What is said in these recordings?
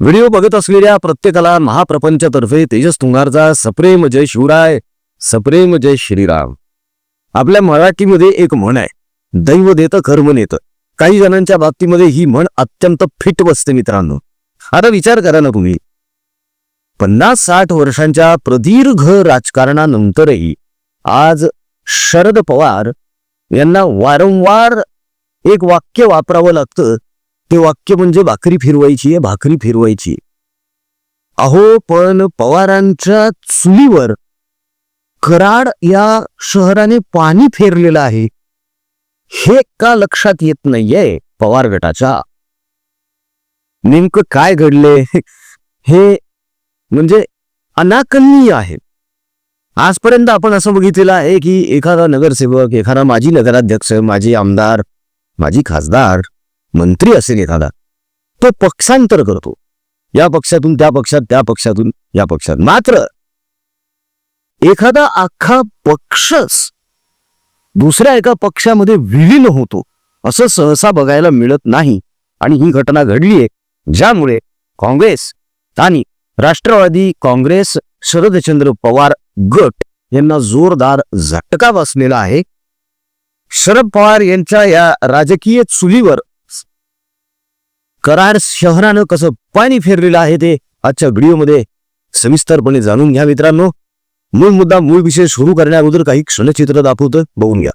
Video बघत असलेल्या प्रत्येकाला महाप्रपंचतर्फे तेजस तुंगारचा सप्रेम जय शिवराय सप्रेम जय श्रीराम. आपल्या मराठीमध्ये एक म्हण आहे दैव देतं कर्म नेतं. काही जणांच्या बाबतीमध्ये ही म्हण अत्यंत फिट बसते मित्रांनो. आता विचार करा ना तुम्ही. पन्नास साठ वर्षांच्या प्रदीर्घ राजकारणानंतरही आज शरद पवार यांना वारंवार एक वाक्य वापरावं लागतं ते वाक्य म्हणजे भाकरी फिरवायची आहे भाकरी फिरवायची अहो पण पवारांच्या चुलीवर कराड या शहराने पाणी फेरलेलं आहे हे का लक्षात येत नाहीये पवार गटाच्या? नेमकं काय घडले? हे म्हणजे अनाकलनीय आहे. आजपर्यंत आपण असं बघितलेलं आहे की एखादा नगरसेवक एखादा माजी नगराध्यक्ष माजी आमदार माजी खासदार मंत्री असेल एखादा तो पक्षांतर करतो. या पक्षातून त्या पक्षात त्या पक्षातून या पक्षात. मात्र एखादा अख्खा पक्षच दुसऱ्या एका पक्षामध्ये विलीन होतो असं सहसा बघायला मिळत नाही. आणि ही घटना घडलीये ज्यामुळे काँग्रेस आणि राष्ट्रवादी काँग्रेस शरदचंद्र पवार गट यांना जोरदार झटका बसलेला आहे. शरद पवार यांच्या या राजकीय चुलीवर कराड शहरानं कसं पाणी फेरलेलं आहे ते आजच्या व्हिडिओमध्ये सविस्तरपणे जाणून घ्या मित्रांनो. मूळ मुद्दा मूळ विषय सुरू करण्याअगोदर काही क्षणचित्र दाखवतं बघून घ्या.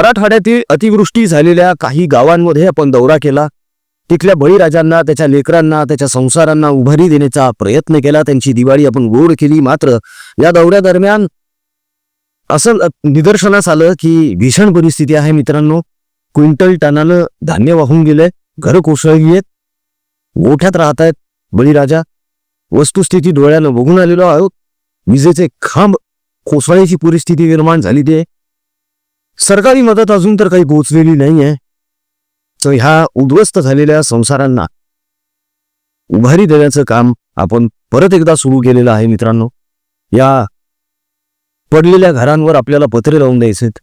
मराठवाड्यातील अतिवृष्टी झालेल्या काही गावांमध्ये आपण दौरा केला. तिथल्या बळीराजांना त्याच्या लेकरांना त्याच्या संसारांना उभारी देण्याचा प्रयत्न केला. त्यांची दिवाळी आपण गोड केली. मात्र या दौऱ्यादरम्यान असं निदर्शनास आलं की भीषण परिस्थिती आहे मित्रांनो. क्विंटल टनानं धान्य वाहून गेलंय. घरं कोसळली आहेत. गोठ्यात राहत आहेत बळीराजा. वस्तुस्थिती डोळ्यानं बघून आलेलो आहोत. विजेचे खांब कोसळण्याची परिस्थिती निर्माण झाली ते. सरकारी मदत अजून तर काही पोहोचलेली नाहीये. तर ह्या उद्ध्वस्त झालेल्या संसारांना उभारी देण्याचं काम आपण परत एकदा सुरू केलेलं आहे मित्रांनो. या पडलेल्या घरांवर आपल्याला पत्रे लावून द्यायचेत.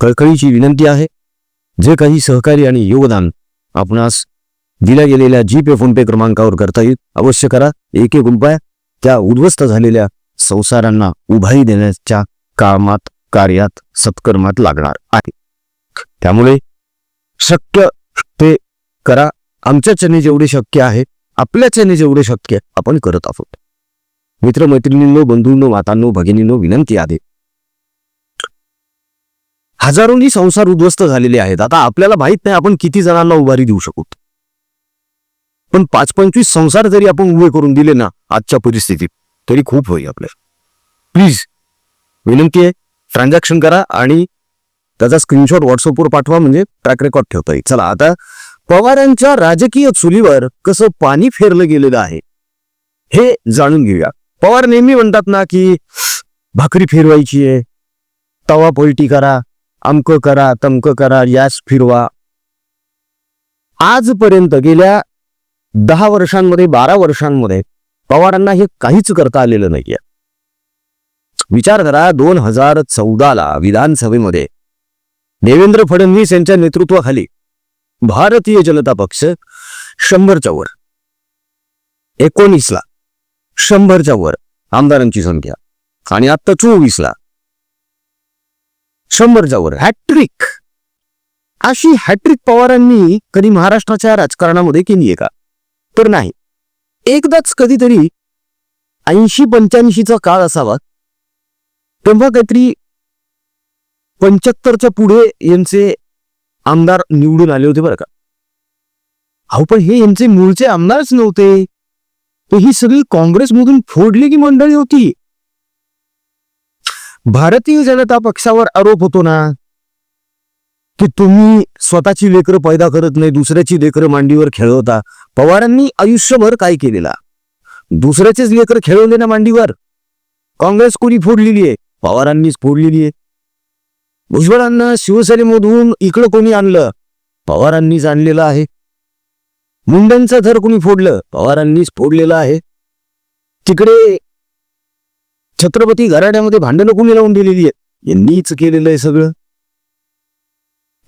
कळकळीची विनंती आहे जे काही सहकारी आणि योगदान आपणास दिल्या गेलेल्या जी पे फोनपे क्रमांकावर करता येईल अवश्य करा. एक एक रुपया त्या उद्ध्वस्त झालेल्या संसारांना उभारी देण्याच्या कामात कार्यात सत्कर्मात लागणार आहे. त्यामुळे शक्य ते करा. आमच्याच्याने जेवढे शक्य आहे आपल्याच्याने जेवढे शक्य आपण करत आहोत. मित्रमैत्रिणींनो बंधूंनो मातांनो भगिनींनो विनंती आहे. हजारोनी संसार उद्ध्वस्त झालेले आहेत. आता आपल्याला माहीत नाही आपण किती जणांना उभारी देऊ शकू. पण पाच पंचवीस संसार जरी आपण उभे करून दिले ना आजच्या परिस्थितीत तरी खूप होईल आपल्याला. प्लीज विनंती आहे ट्रान्झॅक्शन करा आणि त्याचा स्क्रीनशॉट व्हॉट्सअपवर पाठवा म्हणजे ट्रॅक रेकॉर्ड ठेवता येईल चला आता पवारांच्या राजकीय चुलीवर कसं पाणी फेरलं गेलेलं आहे हे जाणून घेऊया. पवार नेहमी म्हणतात ना की भाकरी फिरवायची आहे तवा पलटी करा अमक करा तमक करा यास फिरवा. आजपर्यंत गेल्या दहा वर्षांमध्ये बारा वर्षांमध्ये पवारांना हे काहीच करता आलेलं नाहीये. विचार करा दोन हजार चौदाला विधानसभेमध्ये. देवेंद्र फडणवीस यांच्या नेतृत्वाखाली भारतीय जनता पक्ष शंभरच्या वर. एकोणीसला शंभरच्या वर आमदारांची संख्या. आणि आता चोवीसला शंभरच्या वर. हॅट्रिक. अशी हॅट्रिक पवारांनी कधी महाराष्ट्राच्या राजकारणामध्ये केली आहे का? तर नाही. एकदाच कधीतरी ऐंशी पंच्याऐंशीचा काळ असावा तेव्हा काहीतरी पंच्याहत्तरच्या पुढे यांचे आमदार निवडून आले होते बरं का. अहो पण हे यांचे मूळचे आमदारच नव्हते. तर ही सगळी काँग्रेसमधून फोडलेली मंडळी होती. भारतीय जनता पक्षावर आरोप होतो ना की तुम्ही स्वतःची लेकरं पैदा करत नाही दुसऱ्याची लेकरं मांडीवर खेळवता. पवारांनी आयुष्यभर काय केलेला? दुसऱ्याचेच लेकर खेळवले ना मांडीवर. काँग्रेस कोणी फोडलेली आहे? पवारांनीच फोडलेली आहे. भुजबळांना शिवसेनेमधून इकडं कोणी आणलं? पवारांनीच आणलेलं आहे. मुंड्यांचं थर कोणी फोडलं? पवारांनीच फोडलेलं आहे. तिकडे छत्रपती घराण्यामध्ये भांडणं कोणी लावून दिलेली आहेत? यांनीच केलेलं आहे सगळं.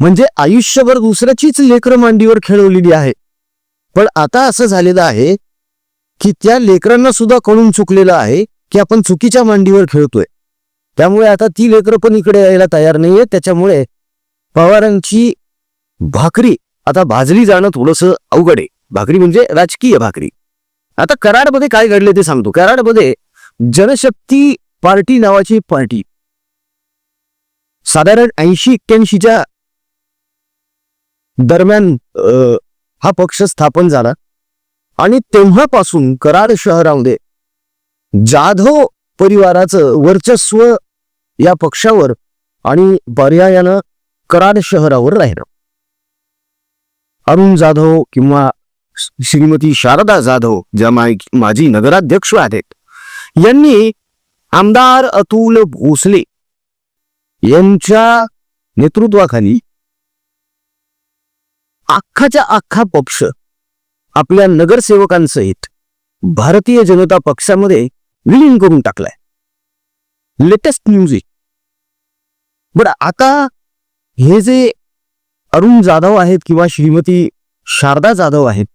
म्हणजे आयुष्यभर दुसऱ्याचीच लेकरं मांडीवर खेळवलेली आहे. पण आता असं झालेलं आहे की त्या लेकरांना सुद्धा कळून चुकलेलं आहे की आपण चुकीच्या मांडीवर खेळतोय. त्यामुळे आता ती लेकरं पण इकडे यायला तयार नाहीये त्याच्यामुळे पवारांची भाकरी आता भाजली जाणं थोडंसं अवघड आहे. भाकरी म्हणजे राजकीय भाकरी. आता कराडमध्ये काय घडले ते सांगतो. कराडमध्ये जनशक्ती पार्टी नावाची पार्टी. साधारण ऐंशी एक्क्याऐंशीच्या दरम्यान हा पक्ष स्थापन झाला. आणि तेव्हापासून कराड शहरामध्ये जाधव परिवाराचं वर्चस्व या पक्षावर आणि पर्यायानं कराड शहरावर राहिलं. अरुण जाधव किंवा श्रीमती शारदा जाधव ज्या मा- माजी नगराध्यक्ष आहेत यांनी आमदार अतुल भोसले यांच्या नेतृत्वाखाली अख्खाच्या अख्खा पक्ष आपल्या नगरसेवकांसहित भारतीय जनता पक्षामध्ये विलीन करून टाकलाय. लेटेस्ट म्युझिक बर बरं आता हे जे अरुण जाधव आहेत किंवा श्रीमती शारदा जाधव आहेत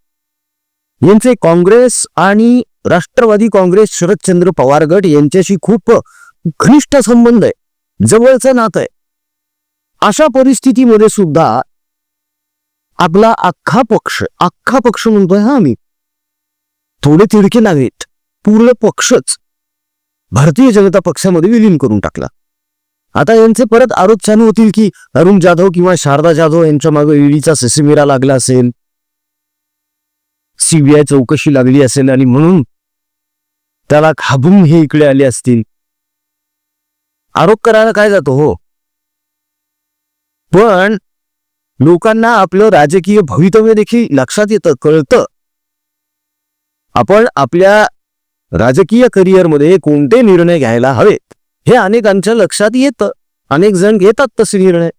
यांचे काँग्रेस आणि राष्ट्रवादी काँग्रेस शरदचंद्र पवार गट यांच्याशी खूप घनिष्ठ संबंध आहे जवळचं नातं आहे. अशा परिस्थितीमध्ये सुद्धा आपला अख्खा पक्ष अख्खा पक्ष म्हणतोय हा आम्ही थोडे तिडके नाहीत पूर्ण पक्षच भारतीय जनता पक्षामध्ये विलीन करून टाकला. आता यांचे परत आरोप चालू होतील की अरुण जाधव किंवा शारदा जाधव यांच्या मागे ईडीचा ससेमिरा लागला असेल सीबीआय चौकशी लागली असेल आणि म्हणून त्याला खाबून हे इकडे आले असतील. आरोप करायला काय जातो हो? पण लोकांना आपलं राजकीय भवितव्य देखील लक्षात येतं कळतं. आपण आपल्या राजकीय करिअरमध्ये कोणते निर्णय घ्यायला हवेत? हे अनेकांच्या लक्षात येतं. अनेक जण घेतात तसे निर्णय.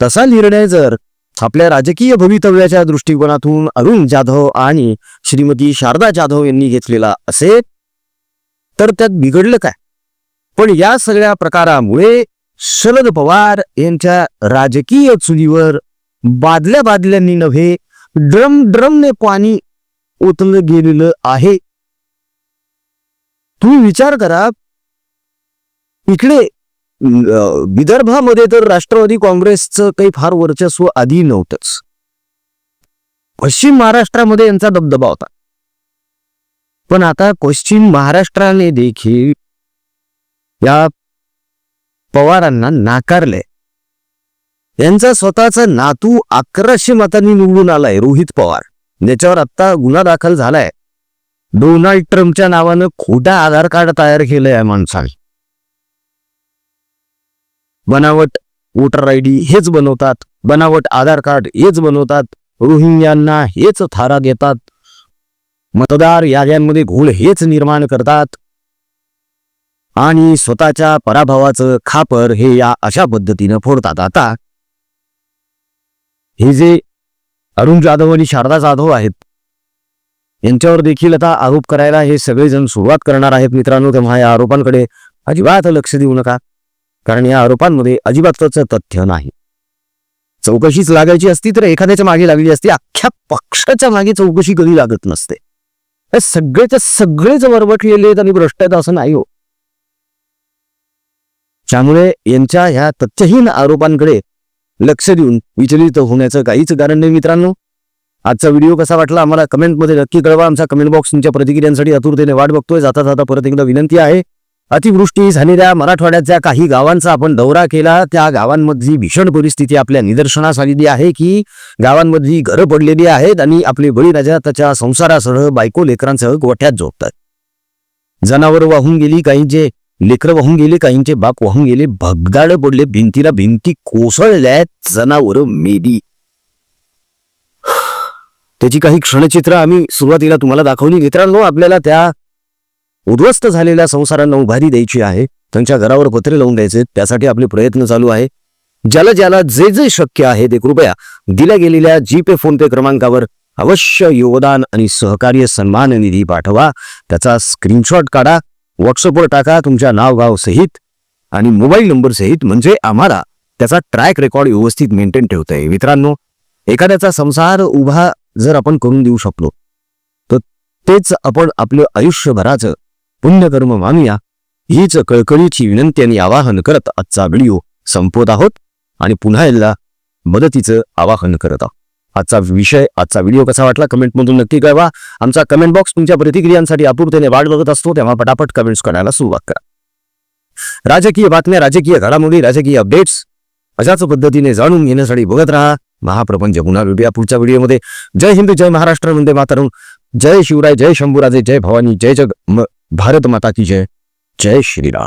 तसा निर्णय जर आपल्या राजकीय भवितव्याच्या दृष्टिकोनातून अरुण जाधव आणि श्रीमती शारदा जाधव यांनी घेतलेला असेल तर त्यात बिघडलं काय? पण या सगळ्या प्रकारामुळे शरद पवार यांच्या राजकीय चुलीवर बादल्या बादल्यांनी नव्हे ड्रम ड्रमने पाणी ओतलं गेलेलं आहे. तुम्ही विचार करा इकडे विदर्भामध्ये तर राष्ट्रवादी काँग्रेसचं काही फार वर्चस्व आधी नव्हतंच. पश्चिम महाराष्ट्रामध्ये यांचा दबदबा होता. पण आता पश्चिम महाराष्ट्राने देखील या पवारांना नाकारलंय. यांचा स्वतःचा नातू अकराशे मतांनी निवडून आलाय रोहित पवार. ज्याच्यावर आता गुन्हा दाखल झालाय. डोनाल्ड ट्रम्पच्या नावानं खोटा आधार कार्ड तयार केलं या माणसाने. बनावट वोटर आय डी हेच बनवतात बनावट आधार कार्ड हेच बनवतात रोहिंग्यांना हेच थारा देतात. मतदार याद्यांमध्ये घोळ हेच निर्माण करतात. आणि स्वतःच्या पराभवाचं खापर हे या अशा पद्धतीनं फोडतात. आता हे जे अरुण जाधव आणि शारदा जाधव आहेत. यांच्यावर देखील आता आरोप करायला हे सगळेजण सुरुवात करणार आहेत. मित्रांनो तेव्हा या आरोपांकडे अजिबात लक्ष देऊ नका. कारण या आरोपांमध्ये अजिबातच तथ्य नाही. चौकशीच लागायची असती तर एखाद्याच्या मागे लागली असती. अख्ख्या पक्षाच्या मागे चौकशी कधी लागत नसते. सगळेच सगळेच वरवटलेले आणि भ्रष्ट आहेत असं नाही हो. त्यामुळे यांच्या ह्या तथ्यहीन आरोपांकडे लक्ष देऊन विचलित होण्याचं काहीच कारण नाही मित्रांनो. आजचा व्हिडिओ कसा वाटला आम्हाला कमेंटमध्ये नक्की कळवा. आमचा कमेंट बॉक्स तुमच्या प्रतिक्रियांसाठी आतुरतेने वाट बघतोय. जाता जाता परत एकदा विनंती आहे. अतिवृष्टी झालेल्या मराठवाड्याच्या काही गावांचा आपण दौरा केला. त्या गावांमधली भीषण परिस्थिती आपल्या निदर्शनास आलेली आहे की गावांमधली घरं पडलेली आहेत आणि आपले बळीराजा त्याच्या संसारासह बायको लेकरांसह गोठ्यात झोपतात. जनावर वाहून गेली. काही जे लेकरं वाहून गेले काहींचे बाप वाहून गेले भगदाड पडले भिंतीला भिंती कोसळल्यात जनावर मेली. त्याची काही क्षणचित्र आम्ही सुरुवातीला तुम्हाला दाखवली. मित्रांनो आपल्याला त्या उद्ध्वस्त झालेल्या संसारांना उभारी द्यायची आहे. त्यांच्या घरावर पत्रे लावून द्यायचे. त्यासाठी आपले प्रयत्न चालू आहे. ज्याला ज्याला जे जे शक्य आहे ते कृपया दिल्या गेलेल्या जी पे फोन पे क्रमांकावर अवश्य योगदान आणि सहकार्य सन्मान निधी पाठवा. त्याचा स्क्रीनशॉट काढा. व्हॉट्सअपवर टाका तुमच्या नाव गाव सहित आणि मोबाईल नंबर सहित म्हणजे आम्हाला त्याचा ट्रॅक रेकॉर्ड व्यवस्थित मेंटेन ठेवता येईल. मित्रांनो एखाद्याचा संसार उभा जर आपण करून देऊ शकलो तर तेच आपण आपलं आयुष्यभराचं पुण्यकर्म मानूया. हीच कळकळीची विनंती आणि आवाहन करत आजचा व्हिडिओ संपवत आहोत आणि पुन्हा एकदा मदतीचं आवाहन करत आहोत. आजचा विषय आजचा व्हिडिओ कसा वाटला कमेंटमधून नक्की कळवा. आमचा कमेंट बॉक्स तुमच्या प्रतिक्रियांसाठी आपुरतेने वाट बघत असतो तेव्हा पटापट कमेंट्स करायला सुरुवात करा. राजकीय बातम्या राजकीय घडामोडी राजकीय अपडेट्स अशाच पद्धतीने जाणून घेण्यासाठी बघत राहा. महाप्रपंच पुन्हा भेटूया पुढच्या व्हिडिओमध्ये. जय हिंद जय महाराष्ट्र वंदे मातरम. जय शिवराय जय शंभूराजे जय भवानी जय जग भारत माता की जय. जय श्रीराम.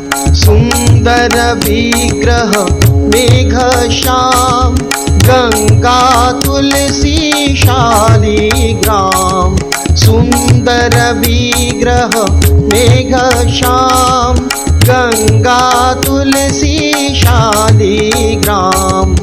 सुन्दर विग्रह मेघ श्याम गङ्गा तुलसी शालिग्राम सुन्दर विग्रह मेघ श्याम गङ्गा तुलसी शालिग्राम